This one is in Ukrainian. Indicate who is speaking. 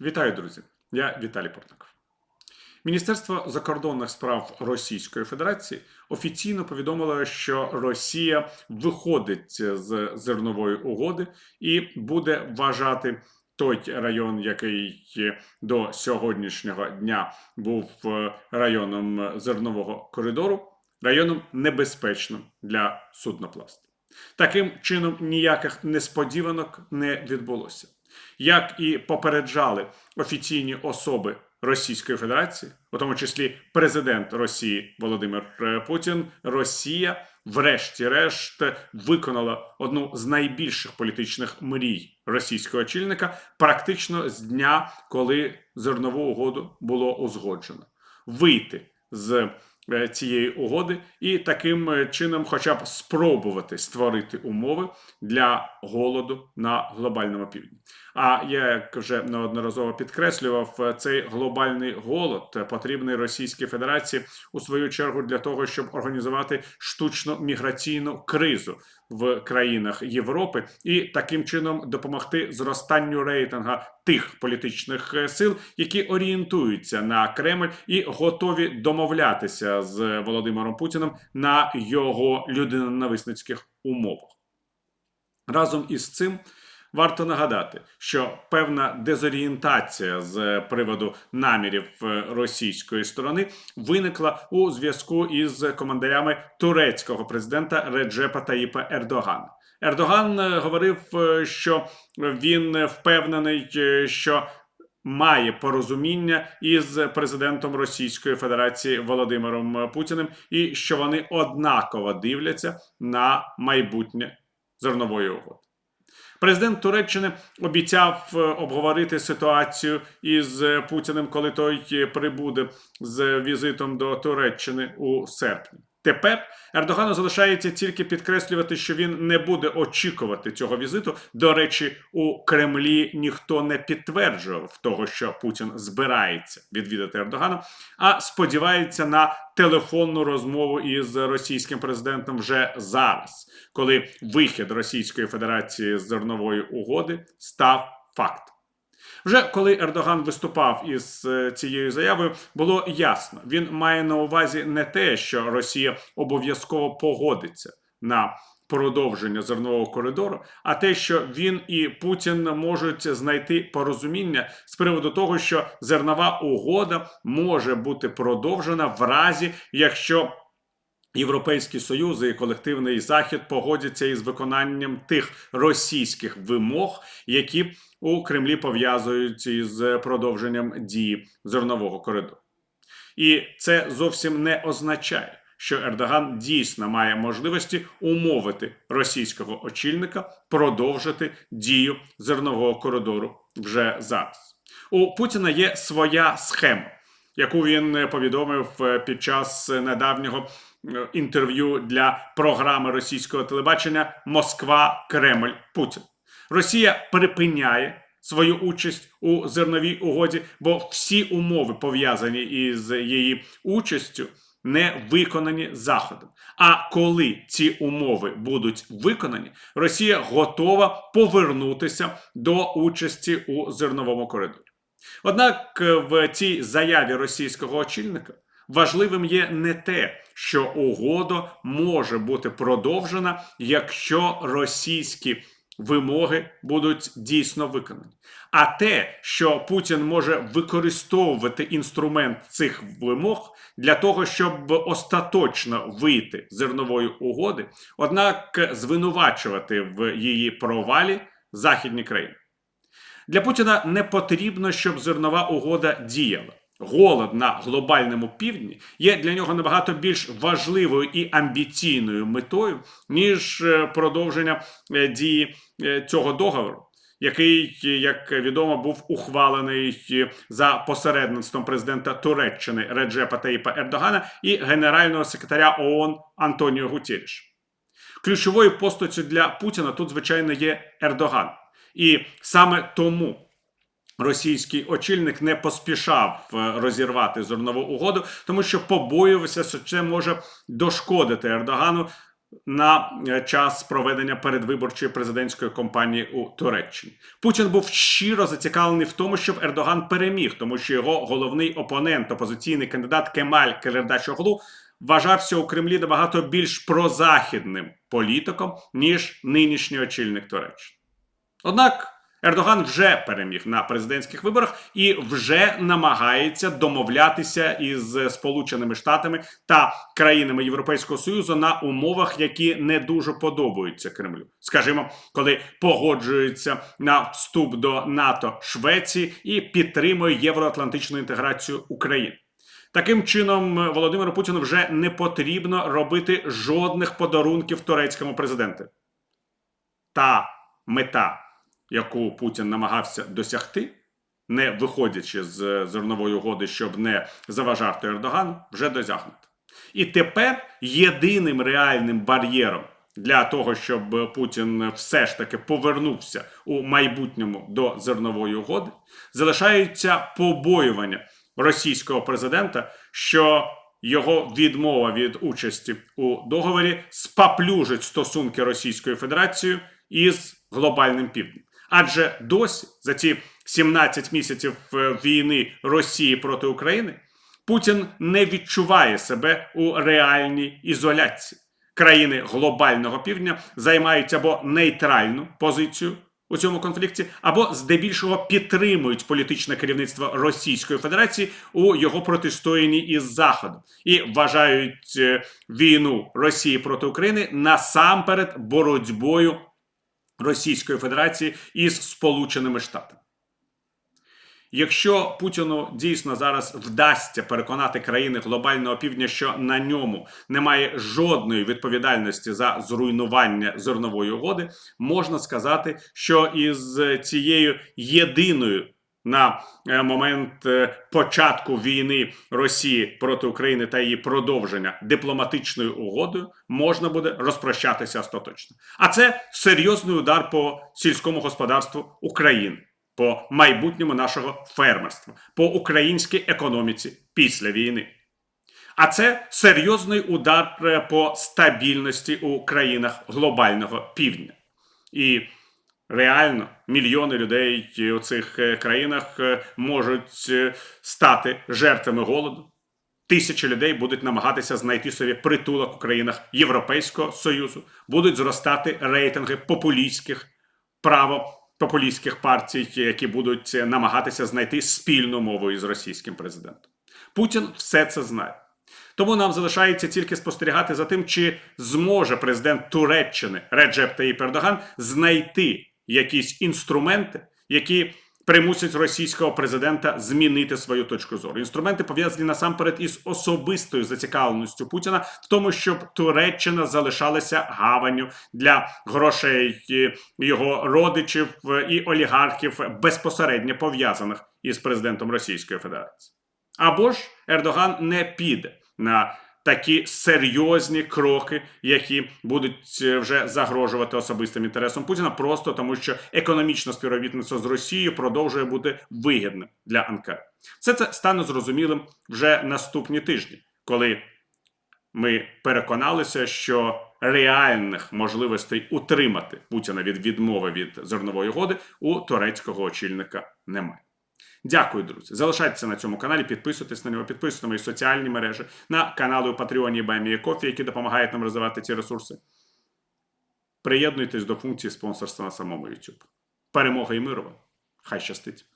Speaker 1: Вітаю, друзі! Я Віталій Портников. Міністерство закордонних справ Російської Федерації офіційно повідомило, що Росія виходить з зернової угоди і буде вважати той район, який до сьогоднішнього дня був районом зернового коридору, районом небезпечним для судноплавства. Таким чином ніяких несподіванок не відбулося. Як і попереджали офіційні особи Російської Федерації, у тому числі президент Росії Володимир е, Путін, Росія, врешті-решт, виконала одну з найбільших політичних мрій російського очільника практично з дня, коли зернову угоду було узгоджено, вийти з цієї угоди і таким е, чином, хоча б спробувати створити умови для голоду на глобальному півдні. А як вже неодноразово підкреслював, е, цей глобальний голод потрібний Російській Федерації у свою чергу для того, щоб організувати штучну міграційну кризу в країнах Європи і таким чином допомогти зростанню рейтинга тих політичних е, сил, які орієнтуються на Кремль і готові домовлятися з Володимиром Путіним на його людинонависницьких умовах. Разом із цим. Варто нагадати, що певна дезорієнтація з приводу намірів е, російської сторони виникла у зв'язку із командарями турецького президента Реджепа Таїпа Ердогана. Ердоган е, говорив, е, що він впевнений, що має порозуміння із президентом Російської Федерації Володимиром Путіним, і що вони однаково дивляться на майбутнє зернової угоди. Президент Туреччини обіцяв е, обговорити ситуацію із Путіним, коли той е, прибуде з візитом до Туреччини у серпні. Тепер Ердогану залишається тільки підкреслювати, що він не буде очікувати цього візиту. До речі, у Кремлі ніхто не підтверджував того, що Путін збирається відвідати Ердогана, а сподівається на телефонну розмову із російським президентом вже зараз, коли вихід Російської Федерації з зернової угоди став фактом. Вже коли Ердоган виступав із е, цією заявою, було ясно, він має на увазі не те, що Росія обов'язково погодиться на продовження зернового коридору, а те, що він і Путін можуть знайти порозуміння з приводу того, що зернова угода може бути продовжена в разі, якщо Європейський Союз і колективний захід погодяться із виконанням тих російських вимог, які у Кремлі пов'язують із продовженням дії зернового коридору. І це зовсім не означає, що Ердоган дійсно має можливості умовити російського очільника продовжити дію зернового коридору вже зараз. У Путіна є своя схема, яку він повідомив під час недавнього Е, інтерв'ю для програми російського телебачення Москва, Кремль, Путін. Росія припиняє свою участь у зерновій угоді, бо всі умови пов'язані із її участю. Не виконані заходом. А коли ці умови будуть виконані, Росія готова повернутися до участі у зерновому коридорі. Однак в цій заяві російського очільника Важливим є не те, що угода може бути продовжена, якщо російські вимоги будуть дійсно виконані. А те, що Путін може використовувати інструмент цих вимог для того, щоб остаточно вийти з зернової угоди, однак звинувачувати в її провалі західні країни. Для Путіна не потрібно, щоб зернова угода діяла голод на глобальному півдні є для нього набагато більш важливою і амбіційною метою, ніж е, продовження е, дії е, цього договору. Який, як відомо, був ухвалений за посередництвом президента Туреччини Реджепа Таїпа Ердогана і генерального секретаря ООН Антоніо Гутєріш. Ключовою постаттю для Путіна тут, звичайно, є Ердоган. І саме тому Російський очільник не поспішав е, розірвати зернову угоду, тому що побоювався, що це може дошкодити Ердогану на е, час проведення передвиборчої президентської кампанії у Туреччині. Путін був щиро зацікавлений в тому, щоб Ердоган переміг, тому що його головний опонент, опозиційний кандидат Кемаль Келердачоглу, вважався у Кремлі набагато більш прозахідним політиком, ніж нинішній очільник Туреччини. Однак Ердоган вже переміг на президентських виборах і вже намагається домовлятися із Сполученими Штатами та країнами Європейського Союзу на умовах, які не дуже подобаються Кремлю. Скажімо, коли погоджується на вступ до НАТО Швеції і підтримує євроатлантичну інтеграцію України. Таким чином, Володимиру Путіну вже не потрібно робити жодних подарунків турецькому президенту. Та мета яку Путін намагався досягти, не виходячи з зернової угоди, щоб не заважати Ердогану, вже досягнута. І тепер єдиним реальним бар'єром для того, щоб Путін все ж таки повернувся у майбутньому до зернової угоди, залишаються побоювання російського президента, що його відмова від участі у договорі спаплюжить стосунки Російської Федерації із глобальним півднем. Адже досі за ці 17 місяців е, війни Росії проти України Путін не відчуває себе у реальній ізоляції. Країни глобального півдня займають або нейтральну позицію у цьому конфлікті, або здебільшого підтримують політичне керівництво Російської Федерації у його протистоянні із Заходом і вважають е, війну Росії проти України насамперед боротьбою Російської Федерації із Сполученими Штатами. Якщо Путіну дійсно зараз вдасться переконати країни глобального півдня, що на ньому немає жодної відповідальності за зруйнування зернової угоди, можна сказати, що із цією єдиною на е, момент е, початку війни Росії проти України та її продовження дипломатичною угодою можна буде розпрощатися остаточно. А це серйозний удар по сільському господарству України, по майбутньому нашого фермерства, по українській економіці після війни. А це серйозний удар е, по стабільності у країнах глобального півдня. І Реально, мільйони людей у цих е, країнах е, можуть е, стати жертвами голоду. Тисячі людей будуть намагатися знайти собі притулок у країнах Європейського Союзу, будуть зростати рейтинги популістських правопопулістських партій, які будуть намагатися знайти спільну мову із російським президентом. Путін все це знає. Тому нам залишається тільки спостерігати за тим, чи зможе президент Туреччини Реджеп Таїп Ердоган знайти якісь інструменти, які примусять російського президента змінити свою точку зору. Інструменти пов'язані насамперед із особистою зацікавленістю Путіна в тому, щоб Туреччина залишалася гаванню для грошей його родичів і олігархів безпосередньо пов'язаних із президентом Російської Федерації. Або ж Ердоган не піде на такі серйозні кроки, які будуть е, вже загрожувати особистим інтересам Путіна, просто тому що економічне співробітництво з Росією продовжує бути вигідним для Анкари. Все це стане зрозумілим вже наступні тижні, коли ми переконалися, що реальних можливостей утримати Путіна від відмови від зернової угоди у турецького очільника немає. Дякую, друзі. Залишайтеся на цьому каналі, підписуйтесь на нього, підписуйтесь на мої соціальні мережі, на канали у Патреоні Баймія Кофі, які допомагають нам розвивати ці ресурси. Приєднуйтесь до функції спонсорства на самому YouTube. Перемога і миру вам! Хай щастить!